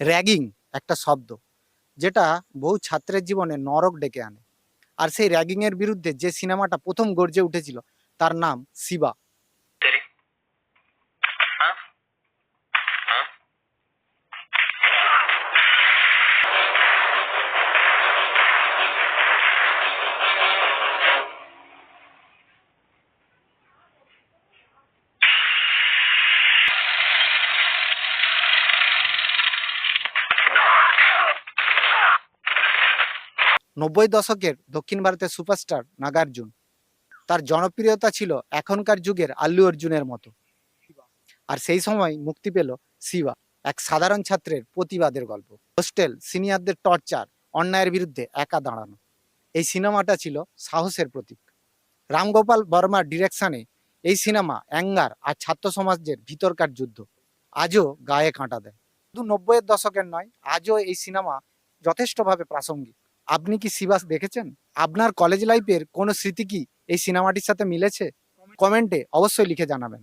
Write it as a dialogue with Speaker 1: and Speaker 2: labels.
Speaker 1: Ragging একটা শব্দ, যেটা বহু ছাত্রের জীবনে নরক ডেকে আনে। আর সেই র্যাগিংয়ের বিরুদ্ধে যে সিনেমাটা প্রথম গর্জে উঠেছিল, তার নাম শিবা। নব্বই দশকের দক্ষিণ ভারতের সুপারস্টার নাগার্জুন। তার জনপ্রিয়তা ছিল এখনকার যুগের আল্লু অর্জুনের মতো। আর সেই সময় মুক্তি পেল শিবা, এক সাধারণ ছাত্রের প্রতিবাদের গল্প। হোস্টেল সিনিয়রদের টর্চার, অন্যায়ের বিরুদ্ধে একা দাঁড়ানো। এই সিনেমাটা ছিল সাহসের প্রতীক। রামগোপাল বর্মার ডিরেকশনে এই সিনেমা অ্যাঙ্গার আর ছাত্র সমাজের ভিতরকার যুদ্ধ আজও গায়ে কাঁটা দেয়। শুধু নব্বইয়ের দশকের নয়, আজও এই সিনেমা যথেষ্টভাবে প্রাসঙ্গিক। আপনি কি সিবাস দেখেছেন? আপনার কলেজ লাইফের কোনো স্মৃতি কি এই সিনেমাটির সাথে মিলেছে? কমেন্টে অবশ্যই লিখে জানাবেন।